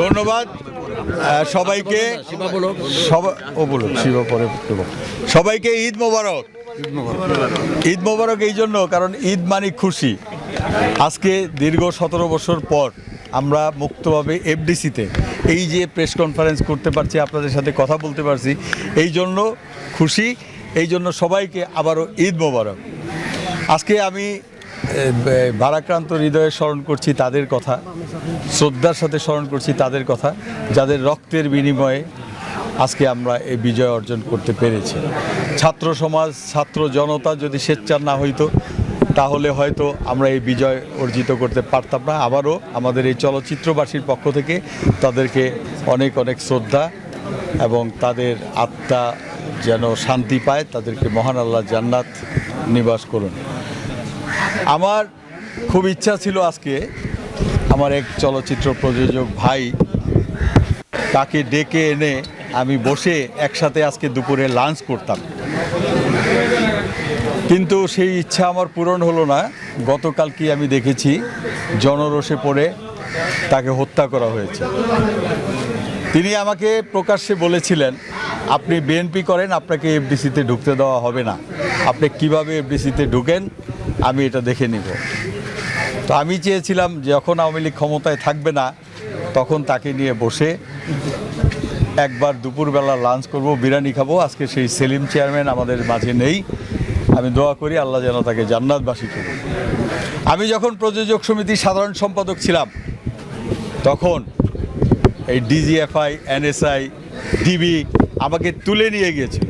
ধন্যবাদ। সবাইকে সবাইকে ঈদ মোবারক। ঈদ মোবারক এই জন্য, কারণ ঈদ মানে খুশি। আজকে দীর্ঘ সতেরো বছর পর আমরা মুক্তভাবে এফডিসিতে এই যে প্রেস কনফারেন্স করতে পারছি, আপনাদের সাথে কথা বলতে পারছি, এই জন্য খুশি, এই জন্য সবাইকে আবারও ঈদ মোবারক। আজকে আমি ভারাক্রান্ত হৃদয়ে স্মরণ করছি তাদের কথা, শ্রদ্ধার সাথে স্মরণ করছি তাদের কথা, যাদের রক্তের বিনিময়ে আজকে আমরা এই বিজয় অর্জন করতে পেরেছি। ছাত্র সমাজ, ছাত্র জনতা যদি স্বেচ্ছার না হইতো, তাহলে হয়তো আমরা এই বিজয় অর্জিত করতে পারতাম না। আবারও আমাদের এই চলচ্চিত্রবাসীর পক্ষ থেকে তাদেরকে অনেক অনেক শ্রদ্ধা এবং তাদের আত্মা যেন শান্তি পায়, তাদেরকে মহান আল্লাহ জান্নাত নিবাস করুন। আমার খুব ইচ্ছা ছিল আজকে আমার এক চলচ্চিত্র প্রযোজক ভাই তাকে ডেকে এনে আমি বসে একসাথে আজকে দুপুরে লাঞ্চ করতাম। কিন্তু সেই ইচ্ছা আমার পূরণ হলো না। গতকাল কি আমি দেখেছি, জনরোষে পড়ে তাকে হত্যা করা হয়েছে। তিনি আমাকে প্রকাশ্যে বলেছিলেন, আপনি বিএনপি করেন, আপনাকে এফডিসিতে ঢুকতে দেওয়া হবে না। আপনি কীভাবে এফডিসিতে ঢুকেন আমি এটা দেখে নিব। তো আমি চেয়েছিলাম যখন আওয়ামী লীগ ক্ষমতায় থাকবে না, তখন তাকে নিয়ে বসে একবার দুপুরবেলা লাঞ্চ করব, বিরিয়ানি খাব। আজকে সেই সেলিম চেয়ারম্যান আমাদের মাঝে নেই। আমি দোয়া করি আল্লাহ যেন তাকে জান্নাতবাসী করুন আমি যখন প্রযোজক সমিতির সাধারণ সম্পাদক ছিলাম, তখন এই ডিজিএফআই এনএসআই ডিবি আমাকে তুলে নিয়ে গিয়েছিল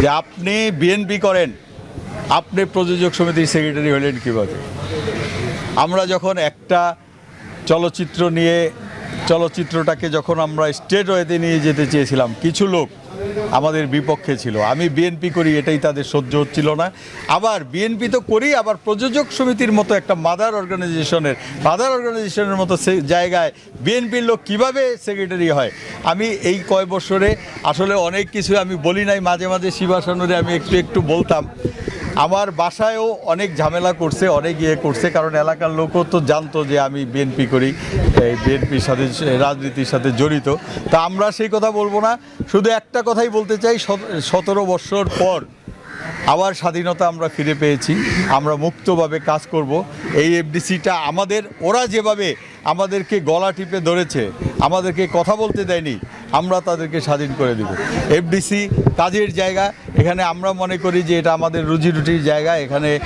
যে আপনি বিএনপি করেন আপনি প্রযোজক সমিতির সেক্রেটারি হলেন কীভাবে? আমরা যখন একটা চলচ্চিত্র নিয়ে, চলচ্চিত্রটাকে যখন আমরা স্টেট ওয়েতে নিয়ে যেতে চেয়েছিলাম, কিছু লোক আমাদের বিপক্ষে ছিল। আমি বিএনপি করি, এটাই তাদের সহ্য হচ্ছিল না। আবার বিএনপি তো করি, আবার প্রযোজক সমিতির মতো একটা মাদার অর্গানাইজেশনের মাদার অর্গানাইজেশনের মতো জায়গায় বিএনপির লোক কীভাবে সেক্রেটারি হয়? আমি এই কয় বছরে আসলে অনেক কিছু আমি বলি নাই, মাঝে মাঝে শিবাসনরে আমি একটু একটু বলতাম। আমার বাসায়ও অনেক ঝামেলা করছে, অনেক ইয়ে করছে, কারণ এলাকার লোকও তো জানতো যে আমি বিএনপি করি, এই বিএনপির সাথে, রাজনীতির সাথে জড়িত। তা আমরা সেই কথা বলব না। শুধু একটা কথাই বলতে চাই, সত- সতেরো বছর পর আবার স্বাধীনতা আমরা ফিরে পেয়েছি, আমরা মুক্তভাবে কাজ করব। এই এফডিসিটা আমাদের, ওরা যেভাবে আমাদেরকে গলা টিপে ধরেছে, আমাদেরকে কথা বলতে দেয়নি আমরা তাদেরকে স্বাধীন করে দেব। এফডিসি কাজের জায়গা। এখানে আমরা মনে করি যে এটা আমাদের রুজি রুটির জায়গা। এখানে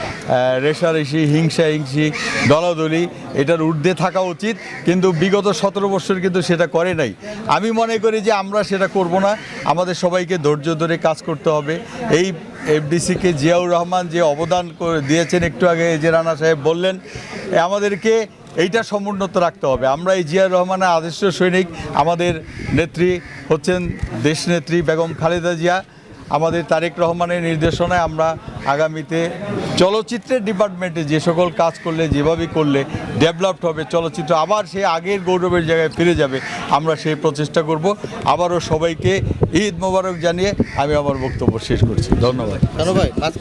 রেষারেষি হিংসা হিংসি, দলাদলি, এটার ঊর্ধ্বে থাকা উচিত। কিন্তু বিগত সতেরো বছর কিন্তু সেটা করে নাই। আমি মনে করি যে আমরা সেটা করব না। আমাদের সবাইকে ধৈর্য ধরে কাজ করতে হবে। এই এফডিসিকে জিয়াউর রহমান যে অবদান করে দিয়েছেন, একটু আগে যে রানা সাহেব বললেন, আমাদেরকে এইটা সমুন্নত রাখতে হবে। আমরা এই জিয়া রহমানের আদর্শ সৈনিক, আমাদের নেত্রী হচ্ছেন দেশনেত্রী বেগম খালেদা জিয়া। আমাদের তারেক রহমানের নির্দেশনায় আমরা আগামীতে চলচ্চিত্রের ডিপার্টমেন্টে যে সকল কাজ করলে, যেভাবে করলে ডেভেলপড হবে চলচ্চিত্র, আবার সে আগের গৌরবের জায়গায় ফিরে যাবে, আমরা সেই প্রচেষ্টা করব। আবারও সবাইকে ঈদ মোবারক জানিয়ে আমি আমার বক্তব্য শেষ করছি। ধন্যবাদ। আজকে